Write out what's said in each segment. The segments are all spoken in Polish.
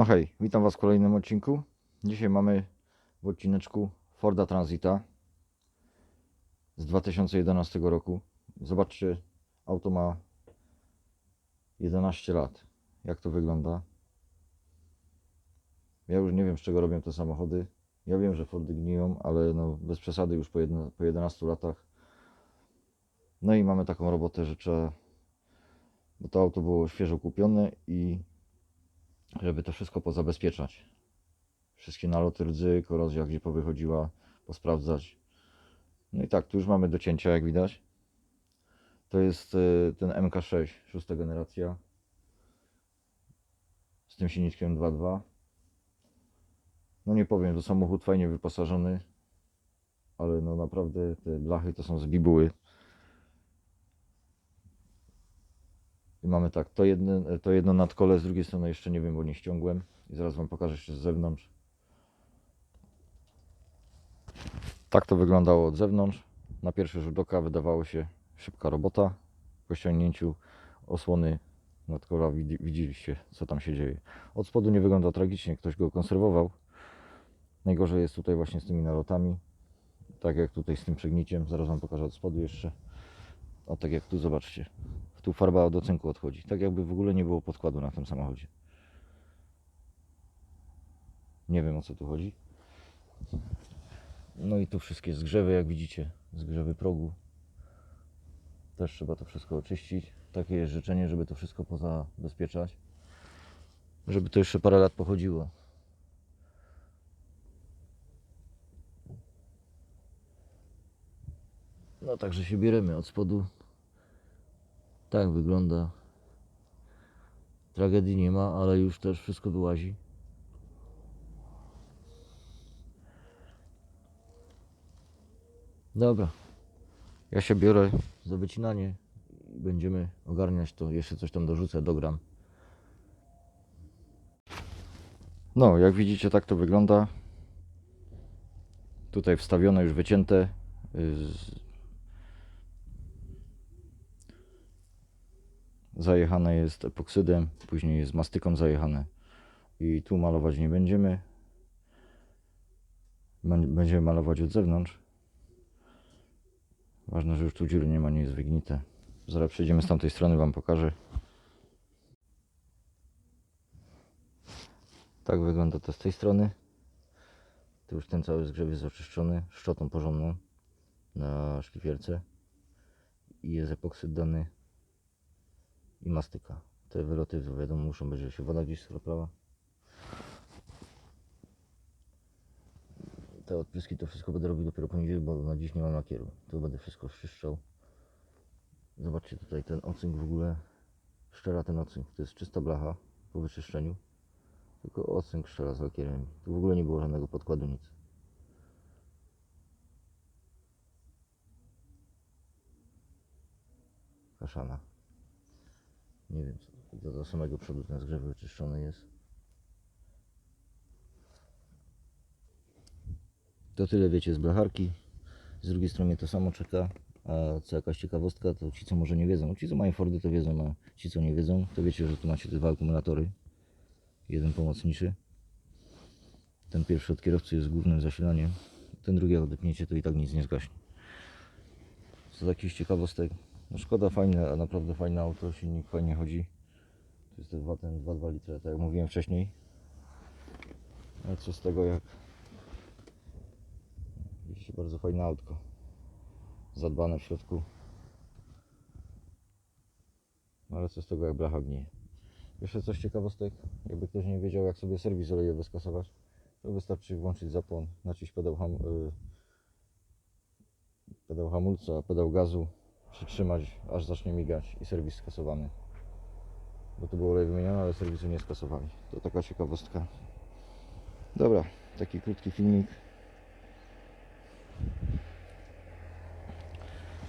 No hej, witam Was w kolejnym odcinku. Dzisiaj mamy w odcineczku Forda Transita z 2011 roku. Zobaczcie, auto ma 11 lat. Jak to wygląda? Ja już nie wiem, z czego robią te samochody. Ja wiem, że Fordy gniją, ale no bez przesady już po, jedno, po 11 latach. No i mamy taką robotę, że trzeba, bo to auto było świeżo kupione i żeby to wszystko pozabezpieczać. Wszystkie naloty rdzy, korozja gdzie powychodziła, posprawdzać. No i tak, tu już mamy do cięcia, jak widać. To jest y, ten MK6, szósta generacja. Z tym silniczkiem 2.2. No nie powiem, że samochód fajnie wyposażony, ale no naprawdę te blachy to są z bibuły. I mamy tak, to jedno, to jedno nadkole, z drugiej strony jeszcze nie wiem, bo nie ściągłem. I zaraz Wam pokażę jeszcze z zewnątrz. Tak to wyglądało od zewnątrz. Na pierwszy rzut oka wydawało się szybka robota. Po ściągnięciu osłony nadkola widzi- widzieliście, co tam się dzieje. Od spodu nie wygląda tragicznie, ktoś go konserwował. Najgorzej jest tutaj właśnie z tymi nalotami. Tak jak tutaj z tym przegniciem. Zaraz Wam pokażę od spodu jeszcze. O tak jak tu zobaczcie. Tu farba do cynku odchodzi. Tak jakby w ogóle nie było podkładu na tym samochodzie. Nie wiem o co tu chodzi. No i tu wszystkie zgrzewy, jak widzicie. Zgrzewy progu. Też trzeba to wszystko oczyścić. Takie jest życzenie, żeby to wszystko pozabezpieczać. Żeby to jeszcze parę lat pochodziło. No także się bieremy od spodu. Tak wygląda. Tragedii nie ma, ale już też wszystko wyłazi. Dobra. Ja się biorę za wycinanie będziemy ogarniać to. Jeszcze coś tam dorzucę, dogram. No, jak widzicie, tak to wygląda. Tutaj wstawione, już wycięte. y, z- zajechane jest epoksydem, później jest mastyką zajechane i tu malować nie będziemy. Bę- Będziemy malować od zewnątrz. Ważne, że już tu dziury nie ma, nie jest wygnite. Zaraz przejdziemy z tamtej strony, Wam pokażę. Tak wygląda to z tej strony. Tu już ten cały zgrzew jest oczyszczony szczotą porządną na szlifierce i jest epoksyd dany i mastyka. Te wyloty wiadomo muszą być, że się woda gdzieś skroplała. Te odpryski to wszystko będę robił dopiero poniedziałek, bo na dziś nie mam lakieru. To będę wszystko szczyszczał. Zobaczcie tutaj ten ocynk w ogóle. Szczera ten ocynk. To jest czysta blacha po wyczyszczeniu. Tylko ocynk szczera z lakierem. Tu w ogóle nie było żadnego podkładu, nic. Kaszana. Nie wiem, do, do samego przodu ten zgrzew wyczyszczony jest. To tyle wiecie z blacharki. Z drugiej strony to samo czeka. A co jakaś ciekawostka, to ci co może nie wiedzą. Ci co mają Fordy to wiedzą, a ci co nie wiedzą, to wiecie, że tu macie te dwa akumulatory. Jeden pomocniczy. Ten pierwszy od kierowcy jest głównym zasilaniem. Ten drugi jak odepniecie to i tak nic nie zgaśnie. Co z jakichś ciekawostek. No szkoda fajne, naprawdę fajne auto, silnik fajnie chodzi. To jest ten 2, ten 2,2 litra, tak jak mówiłem wcześniej. Ale co z tego jak... Widzicie, bardzo fajne autko. Zadbane w środku. No Ale co z tego jak blacha gnije. Jeszcze coś ciekawostek, jakby ktoś nie wiedział jak sobie serwis olejowy skasować, to wystarczy włączyć zapłon, nacisk pedał, ham, y, pedał hamulca, pedał gazu, przytrzymać aż zacznie migać i serwis skasowany. Bo tu było olej wymienione, ale serwisu nie skasowali. To taka ciekawostka. Dobra, taki krótki filmik.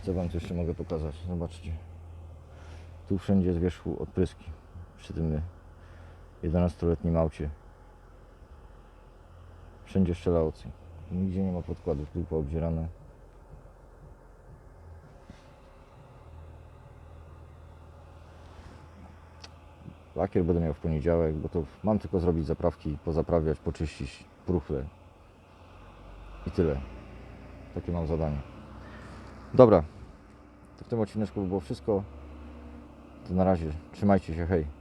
Co Wam tu jeszcze mogę pokazać? Zobaczcie. Tu wszędzie z wierzchu odpryski przy tym 11-letnim aucie. Wszędzie ocynk. Nigdzie nie ma podkładów, tu poobzierane. Lakier będę miał w poniedziałek, bo to mam tylko zrobić zaprawki, pozaprawiać, poczyścić próchle. I tyle. Takie mam zadanie. Dobra. To w tym odcineczku było wszystko. To na razie. Trzymajcie się, hej.